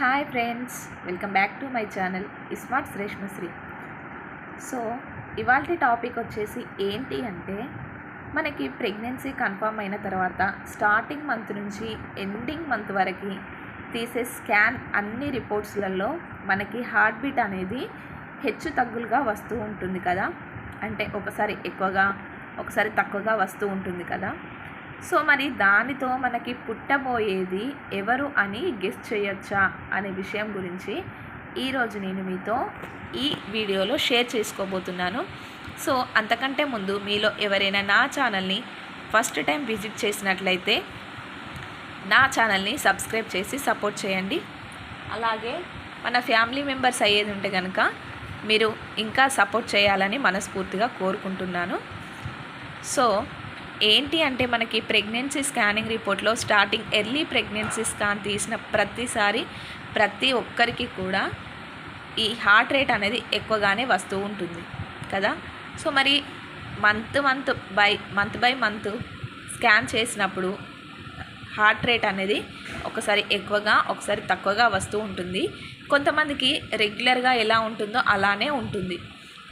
Hi friends welcome back to my channel smart Sreshmasri so ఇవాళ topic వచ్చేసి ఏంటి అంటే మనకి ప్రెగ్నెన్సీ కన్ఫర్మ్ అయిన తర్వాత స్టార్టింగ్ మంత్ నుంచి ఎండింగ్ మంత్ వరకు తీసే స్కాన్ అన్ని రిపోర్ట్స్లలో మనకి హార్ట్ బీట్ అనేది హెచ్చు తగ్గులుగా వస్తూ ఉంటుంది కదా. అంటే ఒకసారి ఎక్కువగా ఒకసారి తక్కువగా వస్తూ ఉంటుంది కదా. సో మరి దానితో మనకి పుట్టబోయేది ఎవరు అని గెస్ట్ చేయొచ్చా అనే విషయం గురించి ఈరోజు నేను మీతో ఈ వీడియోలో షేర్ చేసుకోబోతున్నాను. సో అంతకంటే ముందు మీలో ఎవరైనా నా ఛానల్ని ఫస్ట్ టైం విజిట్ చేసినట్లయితే నా ఛానల్ని సబ్స్క్రైబ్ చేసి సపోర్ట్ చేయండి. అలాగే మన ఫ్యామిలీ మెంబర్స్ అయ్యేది ఉంటే కనుక మీరు ఇంకా సపోర్ట్ చేయాలని మనస్ఫూర్తిగా కోరుకుంటున్నాను. సో ఏంటి అంటే మనకి ప్రెగ్నెన్సీ స్కానింగ్ రిపోర్ట్లో స్టార్టింగ్ ఎర్లీ ప్రెగ్నెన్సీ స్కాన్ తీసిన ప్రతిసారి ప్రతి ఒక్కరికి కూడా ఈ హార్ట్ రేట్ అనేది ఎక్కువగానే వస్తూ ఉంటుంది కదా? సో మరి month month by month by month scan చేసినప్పుడు హార్ట్ రేట్ అనేది ఒకసారి ఎక్కువగా ఒకసారి తక్కువగా వస్తూ ఉంటుంది. కొంతమందికి రెగ్యులర్గా ఎలా ఉంటుందో అలానే ఉంటుంది.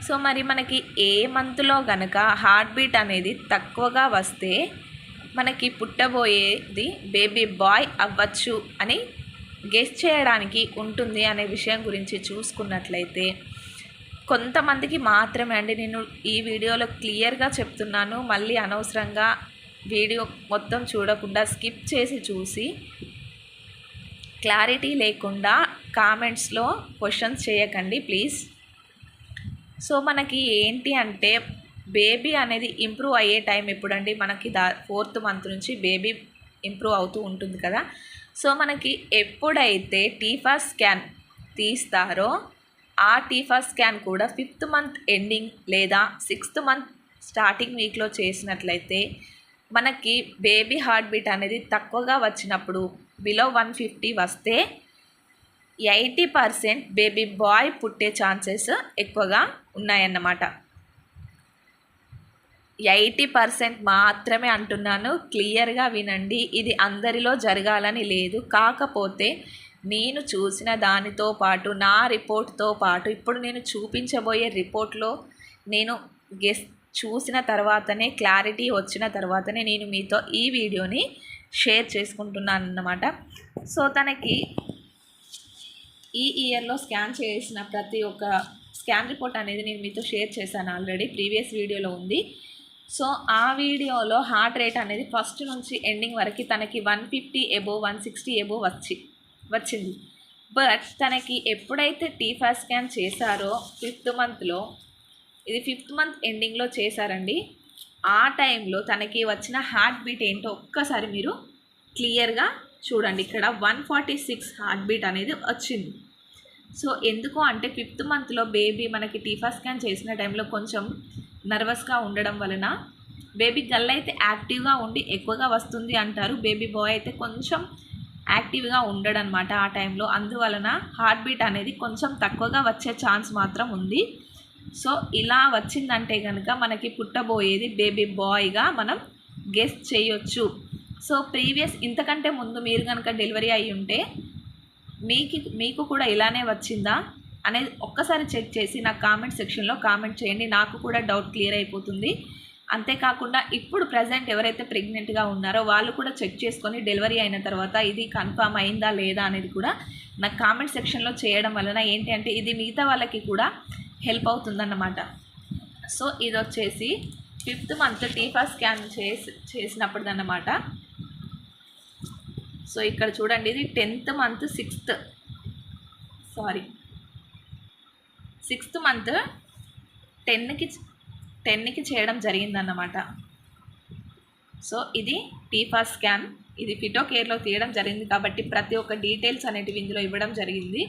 సో మరి మనకి ఏ మంత్లో గనక హార్ట్ బీట్ అనేది తక్కువగా వస్తే మనకి పుట్టబోయేది బేబీ బాయ్ అవ్వచ్చు అని గెస్ చేయడానికి ఉంటుంది అనే విషయం గురించి చూసుకున్నట్లయితే కొంతమందికి మాత్రమే అండి. నేను ఈ వీడియోలో క్లియర్గా చెప్తున్నాను. మళ్ళీ అనవసరంగా వీడియో మొత్తం చూడకుండా స్కిప్ చేసి చూసి క్లారిటీ లేకుండా కామెంట్స్లో క్వశ్చన్స్ చేయకండి ప్లీజ్. సో మనకి ఏంటి అంటే బేబీ అనేది ఇంప్రూవ్ అయ్యే టైం ఎప్పుడండి? మనకి దా ఫోర్త్ మంత్ నుంచి బేబీ ఇంప్రూవ్ అవుతూ ఉంటుంది కదా. సో మనకి ఎప్పుడైతే టీఫా స్కాన్ తీస్తారో ఆ టీఫా స్కాన్ కూడా ఫిఫ్త్ మంత్ ఎండింగ్ లేదా సిక్స్త్ మంత్ స్టార్టింగ్ వీక్లో చేసినట్లయితే మనకి బేబీ హార్ట్ బీట్ అనేది తక్కువగా వచ్చినప్పుడు బిలో వన్ ఫిఫ్టీ వస్తే ఎయిటీ పర్సెంట్ బేబీ బాయ్ పుట్టే ఛాన్సెస్ ఎక్కువగా ఉన్నాయన్నమాట. ఎయిటీ పర్సెంట్ మాత్రమే అంటున్నాను. క్లియర్గా వినండి. ఇది అందరిలో జరగాలని లేదు. కాకపోతే నేను చూసిన దానితో పాటు నా రిపోర్ట్తో పాటు ఇప్పుడు నేను చూపించబోయే రిపోర్ట్లో నేను గెస్ చూసిన తర్వాతనే క్లారిటీ వచ్చిన తర్వాతనే నేను మీతో ఈ వీడియోని షేర్ చేసుకుంటున్నాను అన్నమాట సో తనకి ఈ ఇయర్లో స్కాన్ చేసిన ప్రతి ఒక్క స్కాన్ రిపోర్ట్ అనేది నేను మీతో షేర్ చేశాను ఆల్రెడీ ప్రీవియస్ వీడియోలో ఉంది. సో ఆ వీడియోలో హార్ట్ రేట్ అనేది ఫస్ట్ నుంచి ఎండింగ్ వరకు తనకి one fifty above one sixty above వచ్చి వచ్చింది. బట్ తనకి ఎప్పుడైతే టీఫా స్కాన్ చేశారో ఫిఫ్త్ మంత్లో ఇది ఫిఫ్త్ మంత్ ఎండింగ్లో చేశారండి. ఆ టైంలో తనకి వచ్చిన హార్ట్ బీట్ ఏంటో ఒక్కసారి మీరు క్లియర్గా చూడండి. ఇక్కడ one forty six heart beat అనేది వచ్చింది. సో ఎందుకు అంటే ఫిఫ్త్ మంత్లో బేబీ మనకి టీఫా స్కాన్ చేసిన టైంలో కొంచెం నర్వస్గా ఉండడం వలన బేబీ గల్ అయితే యాక్టివ్గా ఉండి ఎక్కువగా వస్తుంది అంటారు. బేబీ బాయ్ అయితే కొంచెం యాక్టివ్గా ఉండడనమాట ఆ టైంలో. అందువలన హార్ట్ బీట్ అనేది కొంచెం తక్కువగా వచ్చే ఛాన్స్ మాత్రం ఉంది. సో ఇలా వచ్చిందంటే కనుక మనకి పుట్టబోయేది బేబీ బాయ్గా మనం గెస్ట్ చేయొచ్చు. సో ప్రీవియస్ ఇంతకంటే ముందు మీరు కనుక డెలివరీ అయి ఉంటే మీకు మీకు కూడా ఇలానే వచ్చిందా? అనేది ఒక్కసారి చెక్ చేసి నాకు కామెంట్ సెక్షన్లో కామెంట్ చేయండి. నాకు కూడా డౌట్ క్లియర్ అయిపోతుంది. అంతేకాకుండా ఇప్పుడు ప్రజెంట్ ఎవరైతే ప్రెగ్నెంట్గా ఉన్నారో వాళ్ళు కూడా చెక్ చేసుకొని డెలివరీ అయిన తర్వాత ఇది కన్ఫామ్ అయిందా లేదా అనేది కూడా నాకు కామెంట్ సెక్షన్లో చేయడం వలన ఏంటి అంటే ఇది మిగతా వాళ్ళకి కూడా హెల్ప్ అవుతుందన్నమాట. సో ఇది వచ్చేసి ఫిఫ్త్ మంత్ టీఫా స్కాన్ చేసి చేసినప్పుడు అన్నమాట సో ఇక్కడ చూడండి ఇది tenth month sixth. Sorry. Sixth month టెన్కి టెన్కి చేయడం జరిగిందన్నమాట. సో ఇది టీఫా స్కాన్. ఇది ఫిటో కేర్లో తీయడం జరిగింది కాబట్టి ప్రతి ఒక్క డీటెయిల్స్ అనేటివి ఇందులో ఇవ్వడం జరిగింది.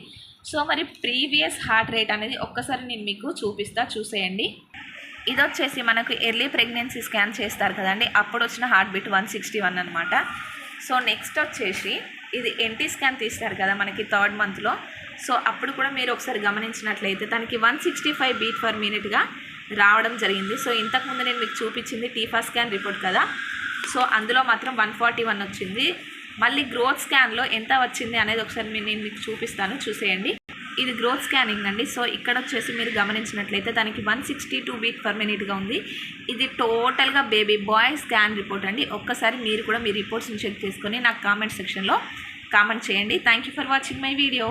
సో మరి ప్రీవియస్ హార్ట్ రేట్ అనేది ఒక్కసారి నేను మీకు చూపిస్తా చూసేయండి. ఇది వచ్చేసి మనకు ఎర్లీ ప్రెగ్నెన్సీ స్కాన్ చేస్తారు కదండి. అప్పుడు వచ్చిన heart beat one sixty one అనమాట సో నెక్స్ట్ వచ్చేసి ఇది ఎన్టీ స్కాన్ తీస్తారు కదా మనకి థర్డ్ మంత్లో. సో అప్పుడు కూడా మీరు ఒకసారి గమనించినట్లయితే తనకి one sixty five beat per మినిట్గా రావడం జరిగింది. సో ఇంతకుముందు నేను మీకు చూపించింది టీఫా స్కాన్ రిపోర్ట్ కదా. సో అందులో మాత్రం వన్ ఫార్టీ వన్ వచ్చింది. మళ్ళీ గ్రోత్ స్కాన్లో ఎంత వచ్చింది అనేది ఒకసారి నేను మీకు చూపిస్తాను. చూసేయండి. ఇది గ్రోత్ స్కానింగ్ అండి. సో ఇక్కడ వచ్చేసి మీరు గమనించినట్లయితే దానికి one sixty two beat per మినిట్గా ఉంది. ఇది టోటల్గా బేబీ బాయ్ స్కాన్ రిపోర్ట్ అండి. ఒక్కసారి మీరు కూడా మీ రిపోర్ట్స్ని చెక్ చేసుకొని నాకు కామెంట్ సెక్షన్లో కామెంట్ చేయండి. Thank you for watching my video.